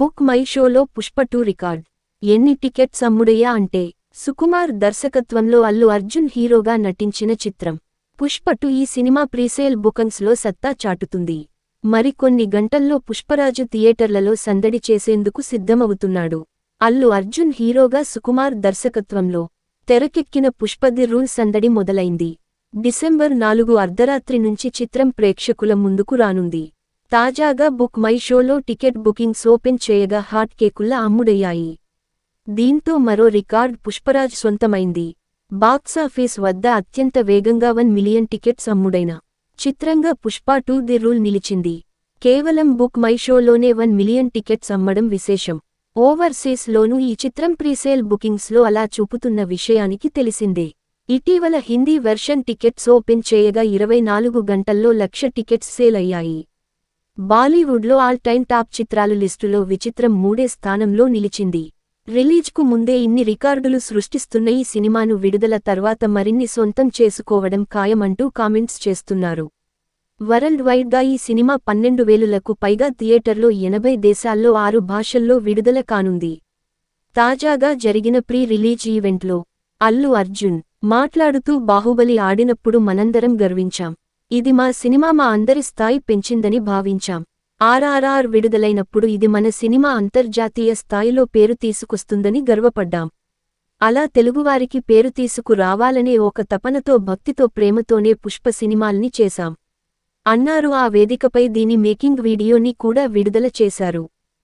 Book my షోలో Pushpa two record. ఎన్ని tickets అమ్ముడయ్యా అంటే సుకుమార్ దర్శకత్వంలో అల్లు అర్జున్ హీరోగా నటించిన చిత్రం. పుష్ప టూ ఈ సినిమా ప్రీసేల్ బుకంగ్స్లో సత్తా చాటుతుంది. మరికొన్ని గంటల్లో పుష్పరాజు థియేటర్లలో సందడి చేసేందుకు సిద్ధమవుతున్నాడు. అల్లు అర్జున్ హీరోగా సుకుమార్ దర్శకత్వంలో తెరకెక్కిన పుష్పది రూల్ సందడి మొదలైంది. డిసెంబర్ నాలుగు అర్ధరాత్రి నుంచి చిత్రం ప్రేక్షకుల ముందుకు రానుంది. తాజాగా బుక్ మై షోలో టికెట్ బుకింగ్స్ ఓపెన్ చేయగా హాట్ కేకుల్లా అమ్ముడయ్యాయి. దీంతో మరో రికార్డ్ పుష్పరాజ్ సొంతమైంది. బాక్సాఫీస్ వద్ద అత్యంత వేగంగా వన్ మిలియన్ టికెట్స్ అమ్ముడైన చిత్రంగా పుష్ప టూ ది రూల్ నిలిచింది. కేవలం బుక్ మై షోలోనే వన్ మిలియన్ టికెట్స్ అమ్మడం విశేషం. ఓవర్సీస్లోనూ ఈ చిత్రం ప్రీసేల్ బుకింగ్స్లో అలా చూపుతున్న విషయానికి తెలిసిందే. ఇటీవల హిందీ వెర్షన్ టికెట్స్ ఓపెన్ చేయగా ఇరవై నాలుగు గంటల్లో లక్ష టికెట్స్ సేల్ అయ్యాయి. బాలీవుడ్లో ఆల్ టైమ్ టాప్ చిత్రాల లిస్టులో విచిత్రం మూడే స్థానంలో నిలిచింది. రిలీజ్కు ముందే ఇన్ని రికార్డులు సృష్టిస్తున్న ఈ సినిమాను విడుదల తర్వాత మరిన్ని సొంతం చేసుకోవడం ఖాయమంటూ కామెంట్స్ చేస్తున్నారు. వరల్డ్ వైడ్గా ఈ సినిమా పన్నెండు వేలులకు పైగా థియేటర్లో ఎనభై దేశాల్లో ఆరు భాషల్లో విడుదల కానుంది. తాజాగా జరిగిన ప్రీ రిలీజ్ ఈవెంట్లో అల్లు అర్జున్ మాట్లాడుతూ బాహుబలి ఆడినప్పుడు మనందరం గర్వించాం. ఇది మా సినిమా మా అందరి స్థాయి పెంచిందని భావించాం. ఆర్ఆర్ఆర్ విడుదలైనప్పుడు ఇది మన సినిమా అంతర్జాతీయ స్థాయిలో పేరు తీసుకొస్తుందని గర్వపడ్డాం. అలా తెలుగువారికి పేరు తీసుకురావాలనే ఒక తపనతో భక్తితో ప్రేమతోనే పుష్ప సినిమాల్ని చేశాం. అన్నారు ఆ వేదికపై దీని మేకింగ్ వీడియోని కూడా విడుదల చేశారు.